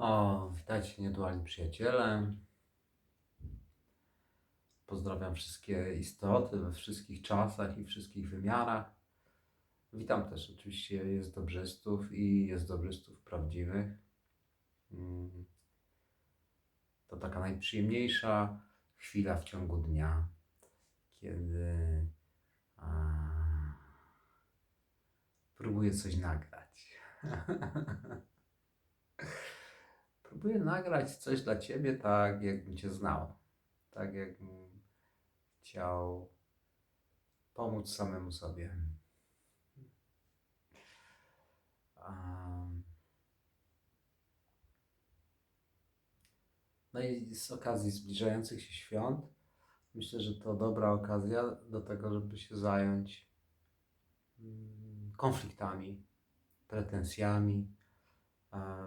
O, witajcie niedualni przyjaciele. Pozdrawiam wszystkie istoty we wszystkich czasach i wszystkich wymiarach. Witam też oczywiście jest dobrzystów i jest dobrzystów prawdziwych. Mm. To taka najprzyjemniejsza chwila w ciągu dnia, kiedy a, próbuję coś nagrać. Próbuję nagrać coś dla Ciebie tak, jakbym Cię znał. Tak, jakbym chciał pomóc samemu sobie. No i z okazji zbliżających się świąt, myślę, że to dobra okazja do tego, żeby się zająć mm, konfliktami, pretensjami,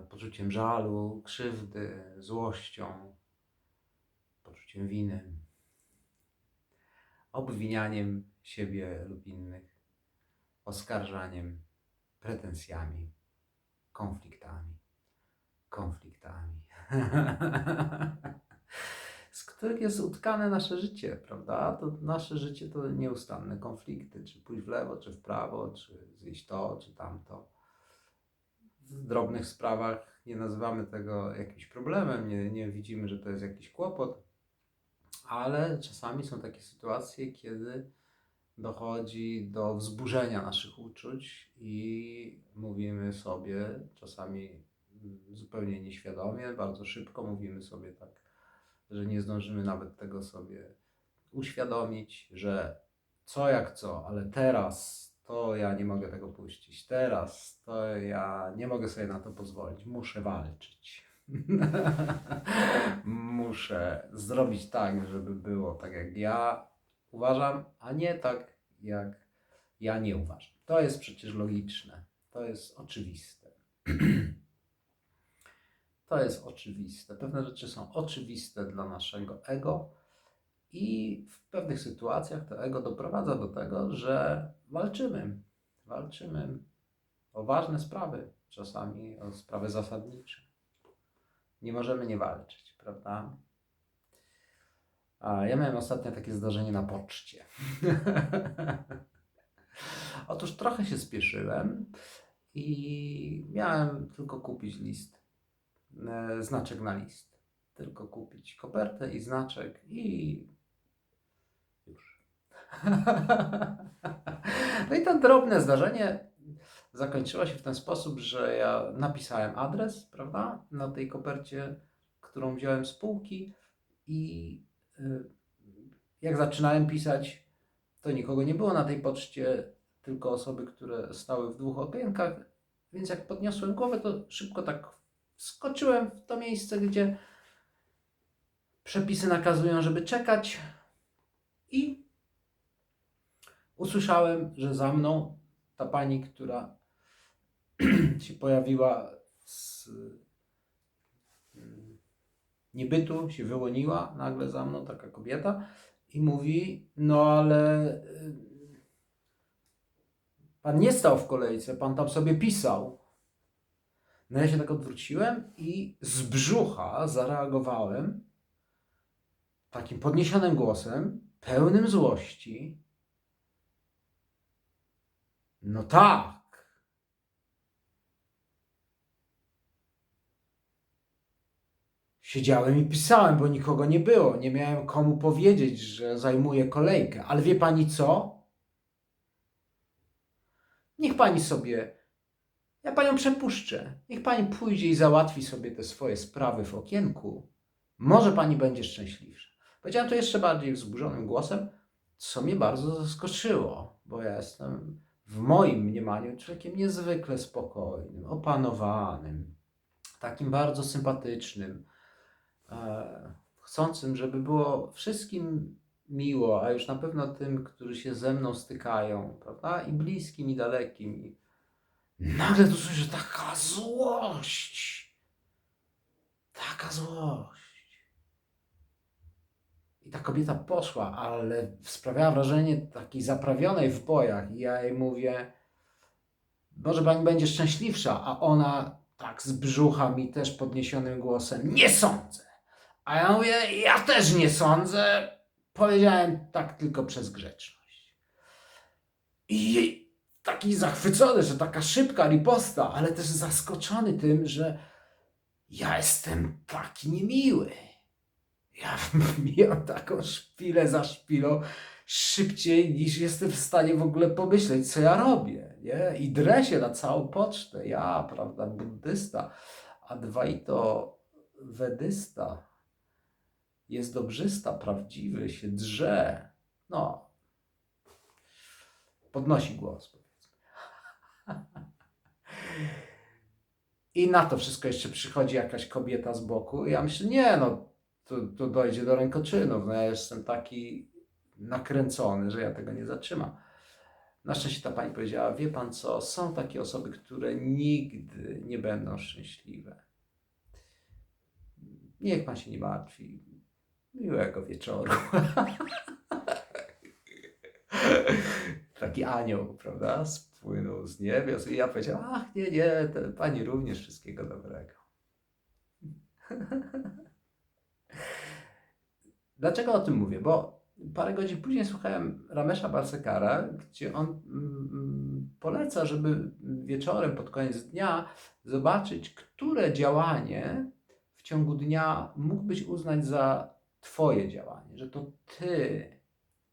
poczuciem żalu, krzywdy, złością, poczuciem winy, obwinianiem siebie lub innych, oskarżaniem, pretensjami, konfliktami, konfliktami, z których jest utkane nasze życie, prawda? To nasze życie to nieustanne konflikty, czy pójść w lewo, czy w prawo, czy zjeść to, czy tamto w drobnych sprawach nie nazywamy tego jakimś problemem, nie, nie widzimy, że to jest jakiś kłopot, ale czasami są takie sytuacje, kiedy dochodzi do wzburzenia naszych uczuć i mówimy sobie, czasami zupełnie nieświadomie, bardzo szybko mówimy sobie tak, że nie zdążymy nawet tego sobie uświadomić, że co jak co, ale teraz to ja nie mogę tego puścić. Teraz to ja nie mogę sobie na to pozwolić. Muszę walczyć. Muszę zrobić tak, żeby było tak, jak ja uważam, a nie tak, jak ja nie uważam. To jest przecież logiczne. To jest oczywiste. To jest oczywiste. Pewne rzeczy są oczywiste dla naszego ego i w pewnych sytuacjach to ego doprowadza do tego, że walczymy. Walczymy o ważne sprawy, czasami o sprawy zasadnicze. Nie możemy nie walczyć, prawda? A ja miałem ostatnio takie zdarzenie na poczcie. Otóż trochę się spieszyłem i miałem tylko kupić list, e, znaczek na list. Tylko kupić kopertę i znaczek i. No i to drobne zdarzenie zakończyło się w ten sposób, że ja napisałem adres, prawda, na tej kopercie, którą wziąłem z półki i y, jak zaczynałem pisać, to nikogo nie było na tej poczcie, tylko osoby, które stały w dwóch okienkach, więc jak podniosłem głowę, to szybko tak skoczyłem w to miejsce, gdzie przepisy nakazują, żeby czekać i usłyszałem, że za mną ta pani, która się pojawiła z mm, niebytu, się wyłoniła nagle za mną, taka kobieta i mówi, no ale y, pan nie stał w kolejce, pan tam sobie pisał. No ja się tak odwróciłem i z brzucha zareagowałem takim podniesionym głosem, pełnym złości. No tak. Siedziałem i pisałem, bo nikogo nie było. Nie miałem komu powiedzieć, że zajmuję kolejkę. Ale wie pani co? Niech pani sobie. Ja panią przepuszczę. Niech pani pójdzie i załatwi sobie te swoje sprawy w okienku. Może pani będzie szczęśliwsza. Powiedziałem to jeszcze bardziej wzburzonym głosem, co mnie bardzo zaskoczyło, bo ja jestem w moim mniemaniu człowiekiem niezwykle spokojnym, opanowanym, takim bardzo sympatycznym, e, chcącym, żeby było wszystkim miło, a już na pewno tym, którzy się ze mną stykają, prawda? I bliskim, i dalekim. I nagle tu słyszę taka złość. Taka złość. I ta kobieta poszła, ale sprawiała wrażenie takiej zaprawionej w bojach. I ja jej mówię, może pani będzie szczęśliwsza, a ona tak z brzucha mi też podniesionym głosem, nie sądzę. A ja mówię, ja też nie sądzę. Powiedziałem tak tylko przez grzeczność. I taki zachwycony, że taka szybka riposta, ale też zaskoczony tym, że ja jestem taki niemiły. Ja mijam taką szpilę za szpilą szybciej niż jestem w stanie w ogóle pomyśleć, co ja robię. Nie? I drę się na całą pocztę. Ja, prawda, buddysta, Adwaito wedysta. Jest dobrzysta, prawdziwy, się drze. No. Podnosi głos, powiedzmy. I na to wszystko jeszcze przychodzi jakaś kobieta z boku. Ja myślę, nie no, to, to dojdzie do rękoczynów. No ja jestem taki nakręcony, że ja tego nie zatrzymam. Na szczęście ta pani powiedziała, wie pan co, są takie osoby, które nigdy nie będą szczęśliwe. Niech pan się nie martwi. Miłego wieczoru. Taki anioł, prawda, spłynął z niebios i ja powiedziałem, ach nie, nie, pani również wszystkiego dobrego. Dlaczego o tym mówię? Bo parę godzin później słuchałem Ramesza Balsekara, gdzie on mm, poleca, żeby wieczorem pod koniec dnia zobaczyć, które działanie w ciągu dnia mógłbyś uznać za Twoje działanie, że to Ty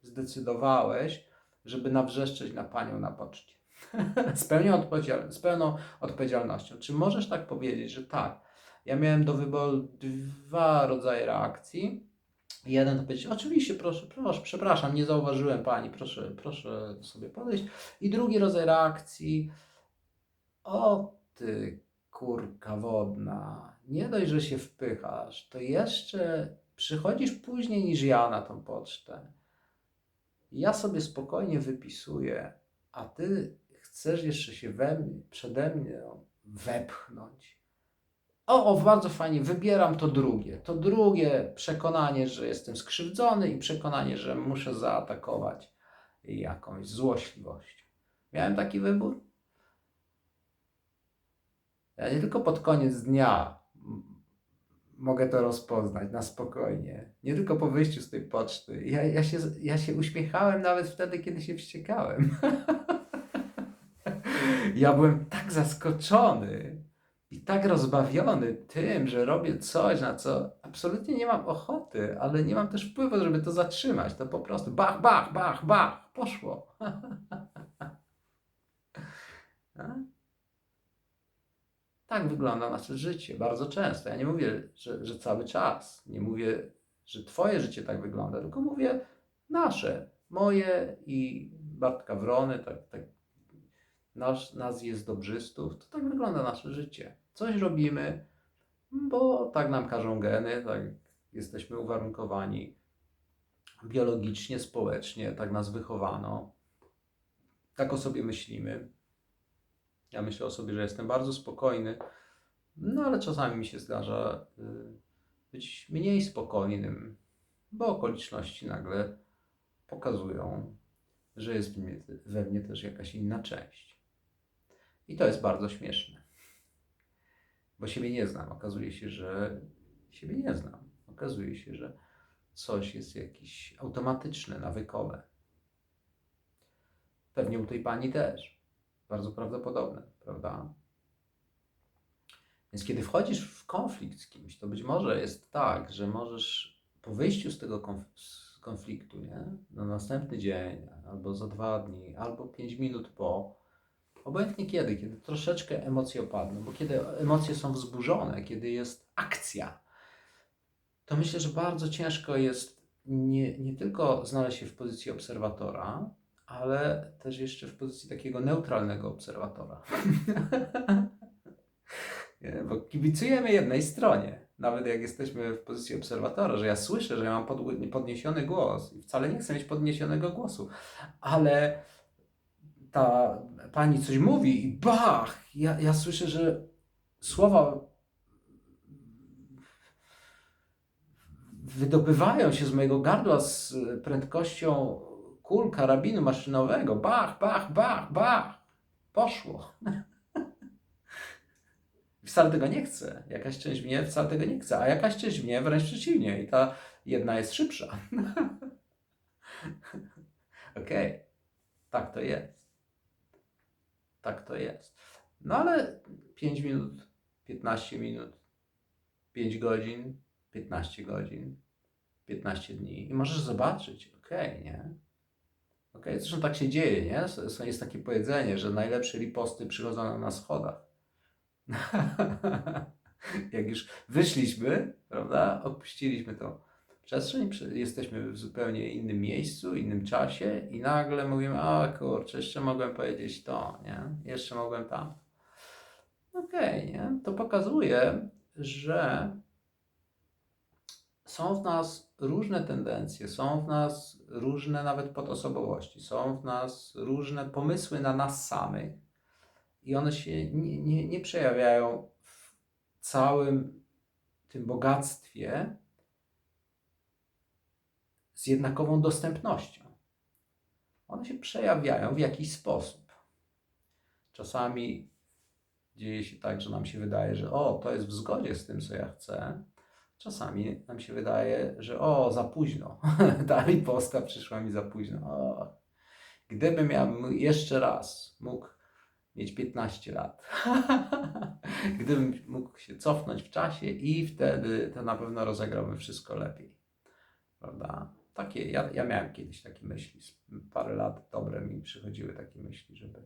zdecydowałeś, żeby nawrzeszczeć na panią na poczcie. z, z pełną odpowiedzialnością. Czy możesz tak powiedzieć, że tak? Ja miałem do wyboru dwa rodzaje reakcji. Jeden to powiedzieć, oczywiście, proszę, proszę, przepraszam, nie zauważyłem pani, proszę, proszę sobie podejść. I drugi rodzaj reakcji, o ty kurka wodna, nie dość, że się wpychasz, to jeszcze przychodzisz później niż ja na tą pocztę. Ja sobie spokojnie wypisuję, a ty chcesz jeszcze się we mnie, przede mnie wepchnąć. O, o, bardzo fajnie, wybieram to drugie. To drugie przekonanie, że jestem skrzywdzony i przekonanie, że muszę zaatakować jakąś złośliwością. Miałem taki wybór. Ja nie tylko pod koniec dnia mogę to rozpoznać na spokojnie. Nie tylko po wyjściu z tej poczty. Ja, ja, się, ja się uśmiechałem nawet wtedy, kiedy się wściekałem. ja byłem tak zaskoczony i tak rozbawiony tym, że robię coś, na co absolutnie nie mam ochoty, ale nie mam też wpływu, żeby to zatrzymać. To po prostu bach, bach, bach, bach, poszło. Tak wygląda nasze życie bardzo często. Ja nie mówię, że, że cały czas. Nie mówię, że Twoje życie tak wygląda, tylko mówię nasze, moje i Bartka Wrony, tak, tak nasz, nas jest dobrzystów, to tak wygląda nasze życie. Coś robimy, bo tak nam każą geny, tak jesteśmy uwarunkowani biologicznie, społecznie, tak nas wychowano, tak o sobie myślimy. Ja myślę o sobie, że jestem bardzo spokojny, no ale czasami mi się zdarza y, być mniej spokojnym, bo okoliczności nagle pokazują, że jest we mnie też jakaś inna część. I to jest bardzo śmieszne, bo siebie nie znam. Okazuje się, że siebie nie znam. Okazuje się, że coś jest jakieś automatyczne, nawykowe. Pewnie u tej pani też. Bardzo prawdopodobne, prawda? Więc kiedy wchodzisz w konflikt z kimś, to być może jest tak, że możesz po wyjściu z tego konfliktu, nie? Na następny dzień, albo za dwa dni, albo pięć minut po, obojętnie kiedy, kiedy troszeczkę emocje opadną, bo kiedy emocje są wzburzone, kiedy jest akcja, to myślę, że bardzo ciężko jest nie, nie tylko znaleźć się w pozycji obserwatora, ale też jeszcze w pozycji takiego neutralnego obserwatora. Bo kibicujemy jednej stronie, nawet jak jesteśmy w pozycji obserwatora, że ja słyszę, że ja mam podniesiony głos i wcale nie chcę mieć podniesionego głosu, ale ta pani coś mówi i bach, ja, ja słyszę, że słowa wydobywają się z mojego gardła z prędkością kul karabinu maszynowego. Bach, bach, bach, bach. Poszło. wcale tego nie chce. Jakaś część mnie wcale tego nie chce, a jakaś część mnie wręcz przeciwnie. I ta jedna jest szybsza. Okej, tak to jest. Tak to jest. No ale 5 minut, 15 minut, 5 godzin, 15 godzin, 15 dni i możesz zobaczyć, okej, nie? Okej, zresztą tak się dzieje, nie? Jest takie powiedzenie, że najlepsze riposty przychodzą na schodach. Jak już wyszliśmy, prawda, opuściliśmy tą przestrzeń, jesteśmy w zupełnie innym miejscu, innym czasie i nagle mówimy, a kurczę, jeszcze mogłem powiedzieć to, nie? Jeszcze mogłem tam. Okej, nie? To pokazuje, że są w nas różne tendencje, są w nas różne nawet podosobowości, są w nas różne pomysły na nas samych i one się nie, nie, nie przejawiają w całym tym bogactwie z jednakową dostępnością. One się przejawiają w jakiś sposób. Czasami dzieje się tak, że nam się wydaje, że o, to jest w zgodzie z tym, co ja chcę. Czasami nam się wydaje, że o, za późno. Ta riposta przyszła mi za późno. O, gdybym ja jeszcze raz mógł mieć 15 lat, gdybym mógł się cofnąć w czasie i wtedy to na pewno rozegrałbym wszystko lepiej. Prawda? Takie, ja, ja miałem kiedyś takie myśli. Parę lat dobre mi przychodziły takie myśli, żeby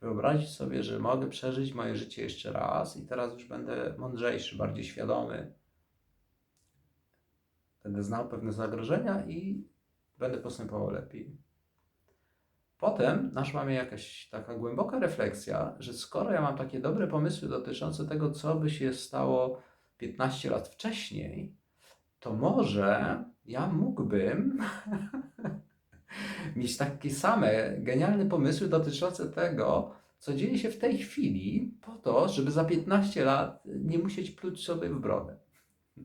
wyobrazić sobie, że mogę przeżyć moje życie jeszcze raz i teraz już będę mądrzejszy, bardziej świadomy. Będę znał pewne zagrożenia i będę postępował lepiej. Potem naszła mnie jakaś taka głęboka refleksja, że skoro ja mam takie dobre pomysły dotyczące tego, co by się stało 15 lat wcześniej, to może ja mógłbym mieć takie same genialne pomysły dotyczące tego, co dzieje się w tej chwili, po to, żeby za 15 lat nie musieć pluć sobie w brodę.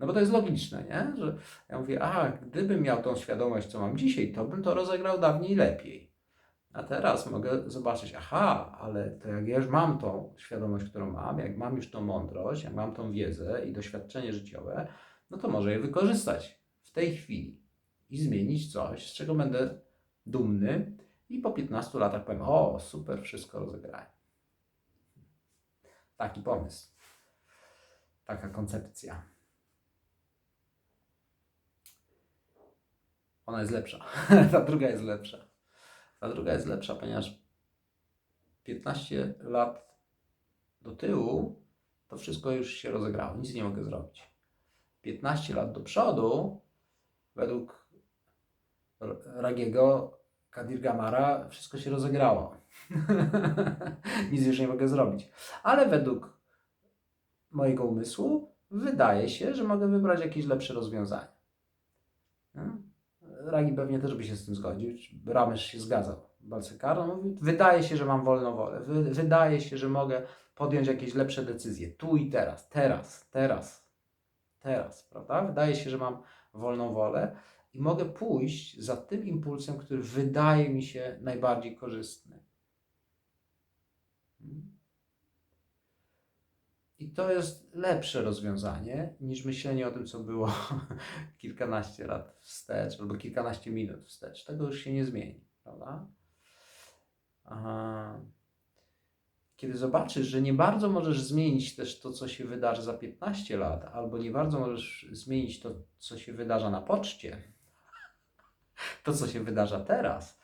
No bo to jest logiczne, nie? Że ja mówię, a gdybym miał tą świadomość, co mam dzisiaj, to bym to rozegrał dawniej lepiej. A teraz mogę zobaczyć, aha, ale to jak ja już mam tą świadomość, którą mam, jak mam już tą mądrość, jak mam tą wiedzę i doświadczenie życiowe, no to może je wykorzystać w tej chwili i zmienić coś, z czego będę dumny i po 15 latach powiem, o super, wszystko rozegrałem. Taki pomysł. Taka koncepcja. Ona jest lepsza. Ta druga jest lepsza. Ta druga jest lepsza, ponieważ 15 lat do tyłu to wszystko już się rozegrało, nic nie mogę zrobić. 15 lat do przodu, według Ragiego Kadirgamara, wszystko się rozegrało. nic już nie mogę zrobić. Ale według mojego umysłu wydaje się, że mogę wybrać jakieś lepsze rozwiązanie. Nie? Ragi pewnie też by się z tym zgodził. Ramesz się zgadzał. Balsekar mówi, wydaje się, że mam wolną wolę. Wy, wydaje się, że mogę podjąć jakieś lepsze decyzje. Tu i teraz, teraz, teraz, teraz, prawda? Wydaje się, że mam wolną wolę i mogę pójść za tym impulsem, który wydaje mi się najbardziej korzystny. Hmm? I to jest lepsze rozwiązanie niż myślenie o tym, co było kilkanaście lat wstecz albo kilkanaście minut wstecz. Tego już się nie zmieni, prawda? Aha. Kiedy zobaczysz, że nie bardzo możesz zmienić też to, co się wydarzy za 15 lat, albo nie bardzo możesz zmienić to, co się wydarza na poczcie, to, co się wydarza teraz,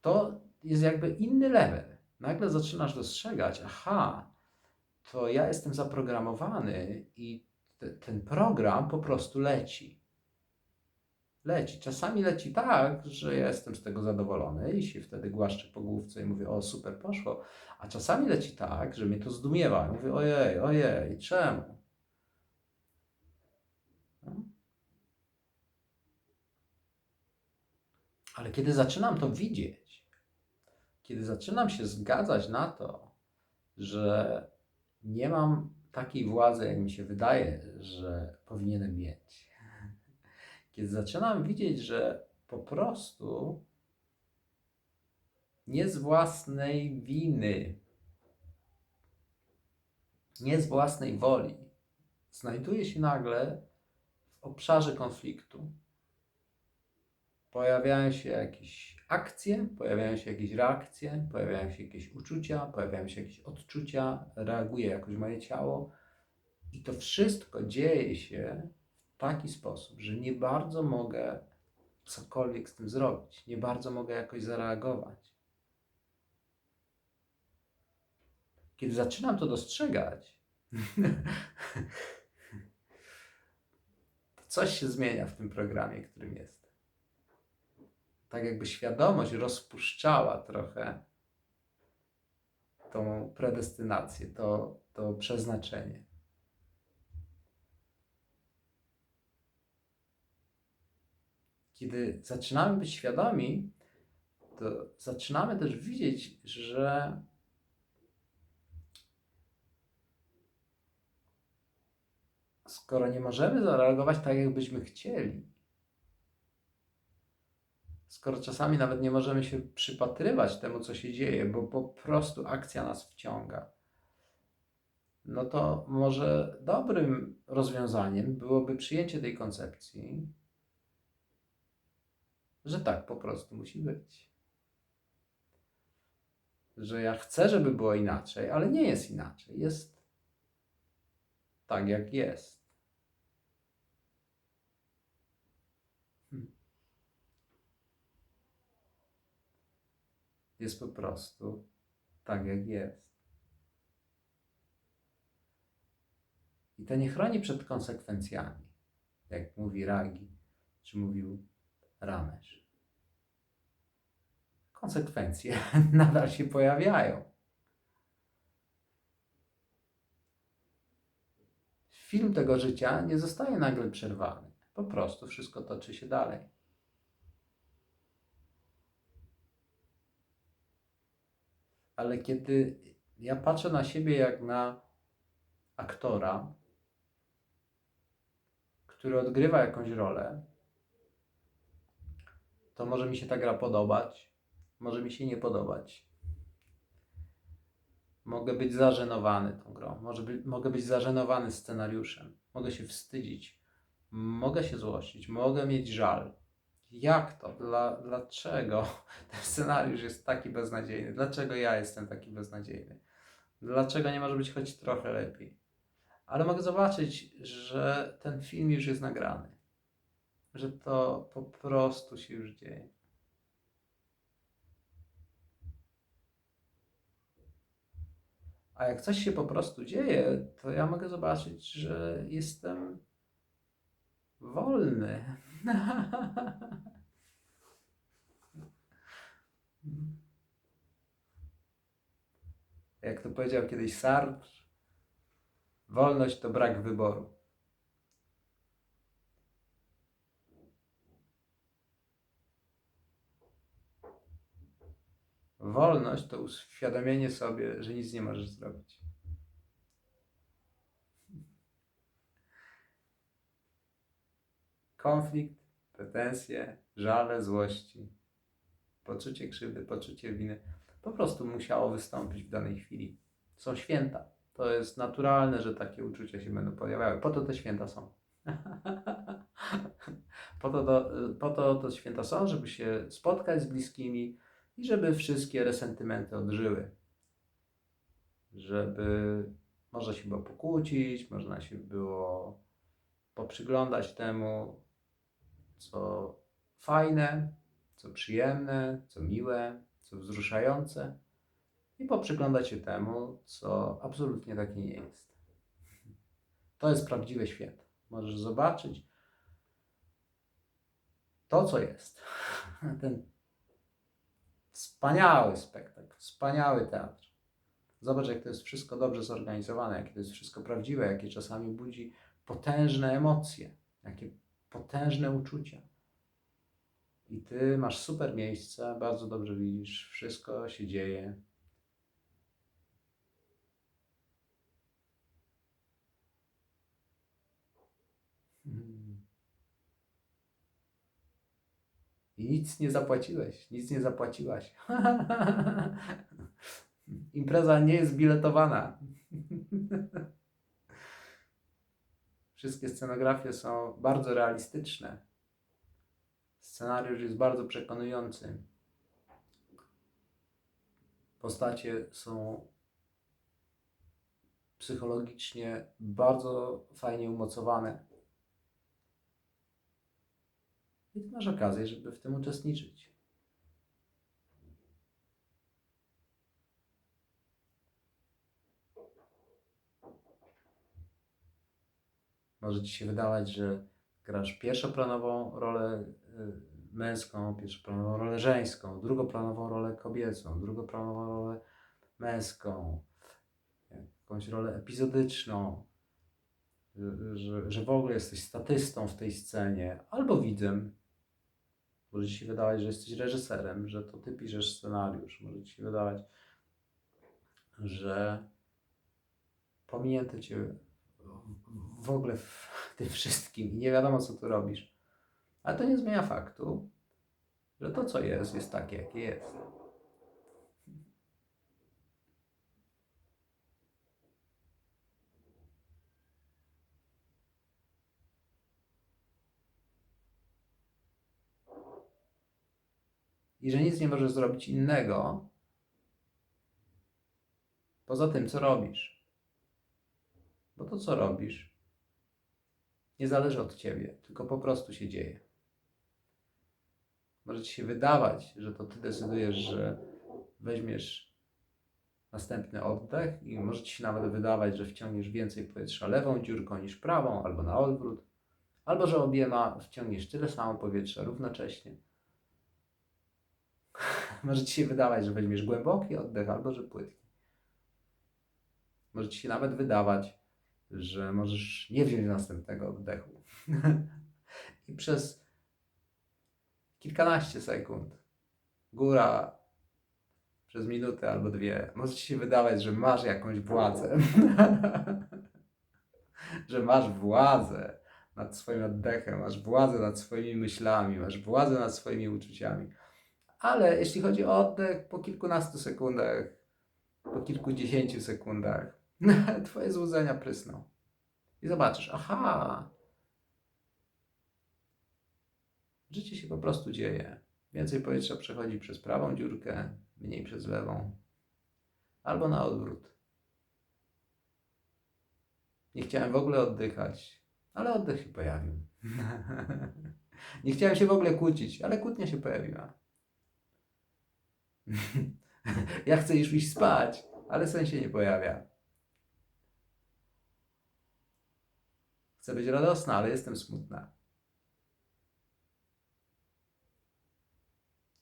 to jest jakby inny level. Nagle zaczynasz dostrzegać, aha, to ja jestem zaprogramowany i te, ten program po prostu leci. Leci. Czasami leci tak, że ja jestem z tego zadowolony i się wtedy głaszczę po główce i mówię, o super, poszło. A czasami leci tak, że mnie to zdumiewa. Mówię, ojej, ojej, czemu? No. Ale kiedy zaczynam to widzieć, kiedy zaczynam się zgadzać na to, że nie mam takiej władzy, jak mi się wydaje, że powinienem mieć. Kiedy zaczynam widzieć, że po prostu nie z własnej winy, nie z własnej woli, znajduje się nagle w obszarze konfliktu. Pojawiają się jakieś akcje, pojawiają się jakieś reakcje, pojawiają się jakieś uczucia, pojawiają się jakieś odczucia, reaguje jakoś moje ciało. I to wszystko dzieje się w taki sposób, że nie bardzo mogę cokolwiek z tym zrobić, nie bardzo mogę jakoś zareagować. Kiedy zaczynam to dostrzegać, to coś się zmienia w tym programie, którym jest. Tak jakby świadomość rozpuszczała trochę tą predestynację, to, to przeznaczenie. Kiedy zaczynamy być świadomi, to zaczynamy też widzieć, że skoro nie możemy zareagować tak, jakbyśmy chcieli, skoro czasami nawet nie możemy się przypatrywać temu, co się dzieje, bo po prostu akcja nas wciąga, no to może dobrym rozwiązaniem byłoby przyjęcie tej koncepcji, że tak po prostu musi być. Że ja chcę, żeby było inaczej, ale nie jest inaczej. Jest tak, jak jest. Jest po prostu tak, jak jest. I to nie chroni przed konsekwencjami, jak mówi Ragi, czy mówił Ramesz. Konsekwencje nadal się pojawiają. Film tego życia nie zostaje nagle przerwany. Po prostu wszystko toczy się dalej. Ale kiedy ja patrzę na siebie jak na aktora, który odgrywa jakąś rolę, to może mi się ta gra podobać, może mi się nie podobać. Mogę być zażenowany tą grą, może by, mogę być zażenowany scenariuszem, mogę się wstydzić, mogę się złościć, mogę mieć żal. Jak to? Dla, dlaczego ten scenariusz jest taki beznadziejny? Dlaczego ja jestem taki beznadziejny? Dlaczego nie może być choć trochę lepiej? Ale mogę zobaczyć, że ten film już jest nagrany że to po prostu się już dzieje. A jak coś się po prostu dzieje, to ja mogę zobaczyć, że jestem wolny. Jak to powiedział kiedyś Sartre, wolność to brak wyboru. Wolność to uświadomienie sobie, że nic nie możesz zrobić. Konflikt, pretensje, żale, złości, poczucie krzywdy, poczucie winy po prostu musiało wystąpić w danej chwili. Są święta. To jest naturalne, że takie uczucia się będą pojawiały. Po to te święta są. po, to, to, po to te święta są, żeby się spotkać z bliskimi, i żeby wszystkie resentymenty odżyły. Żeby można się było pokłócić, można się było poprzyglądać temu, co fajne, co przyjemne, co miłe, co wzruszające i poprzyglądać się temu, co absolutnie takie nie jest. To jest prawdziwe święto. Możesz zobaczyć to, co jest. Ten Wspaniały spektakl, wspaniały teatr. Zobacz, jak to jest wszystko dobrze zorganizowane, jakie to jest wszystko prawdziwe, jakie czasami budzi potężne emocje, jakie potężne uczucia. I ty masz super miejsce, bardzo dobrze widzisz, wszystko się dzieje. Hmm. I nic nie zapłaciłeś, nic nie zapłaciłaś. Impreza nie jest biletowana. Wszystkie scenografie są bardzo realistyczne. Scenariusz jest bardzo przekonujący. Postacie są psychologicznie bardzo fajnie umocowane. I ty masz okazję, żeby w tym uczestniczyć. Może ci się wydawać, że grasz pierwszoplanową rolę y, męską, pierwszoplanową rolę żeńską, drugoplanową rolę kobiecą, drugoplanową rolę męską, jakąś rolę epizodyczną, że, że, w ogóle jesteś statystą w tej scenie, albo widzem. Może ci się wydawać, że jesteś reżyserem, że to ty piszesz scenariusz. Może ci się wydawać, że pominięto cię w ogóle w tym wszystkim i nie wiadomo, co tu robisz. Ale to nie zmienia faktu, że to, co jest, jest takie, jakie jest. I że nic nie możesz zrobić innego poza tym, co robisz. Bo to, co robisz, nie zależy od ciebie, tylko po prostu się dzieje. Może ci się wydawać, że to ty decydujesz, że weźmiesz następny oddech i może ci się nawet wydawać, że wciągniesz więcej powietrza lewą dziurką niż prawą, albo na odwrót, albo że obiema wciągniesz tyle samo powietrza równocześnie. może ci się wydawać, że weźmiesz głęboki oddech, albo że płytki. Może ci się nawet wydawać, że możesz nie wziąć następnego oddechu. I przez kilkanaście sekund, góra przez minutę albo dwie, może ci się wydawać, że masz jakąś władzę. że masz władzę nad swoim oddechem, masz władzę nad swoimi myślami, masz władzę nad swoimi uczuciami. Ale jeśli chodzi o oddech, po kilkunastu sekundach, po kilkudziesięciu sekundach, Twoje złudzenia prysną. I zobaczysz, aha, życie się po prostu dzieje. Więcej powietrza przechodzi przez prawą dziurkę, mniej przez lewą. Albo na odwrót. Nie chciałem w ogóle oddychać, ale oddech się pojawił. Nie chciałem się w ogóle kłócić, ale kłótnia się pojawiła. ja chcę już iść spać, ale sen się nie pojawia. Chcę być radosna, ale jestem smutna.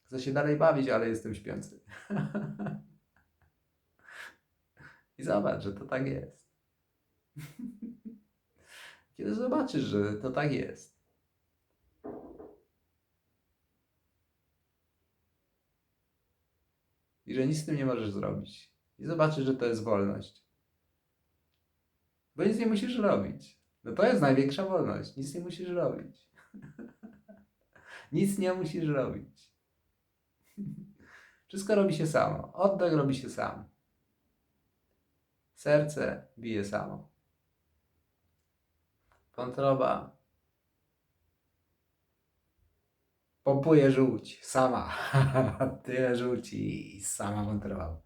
Chcę się dalej bawić, ale jestem śpiący. I zobacz, że to tak jest. Kiedy zobaczysz, że to tak jest, i że nic z tym nie możesz zrobić, i zobaczysz, że to jest wolność, bo nic nie musisz robić. No to jest największa wolność. Nic nie musisz robić. Nic nie musisz robić. Wszystko robi się samo. Oddech robi się sam. Serce bije samo. Wątroba pompuje żółć sama. Tyle żółci i sama wątroba.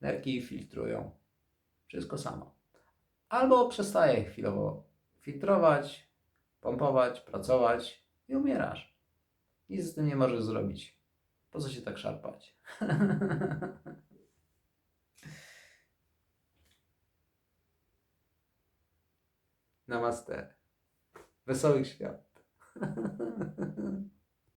Nerki filtrują. Wszystko samo albo przestaje chwilowo filtrować, pompować, pracować i umierasz. Nic z tym nie możesz zrobić. Po co się tak szarpać? Namaste. Wesołych świąt.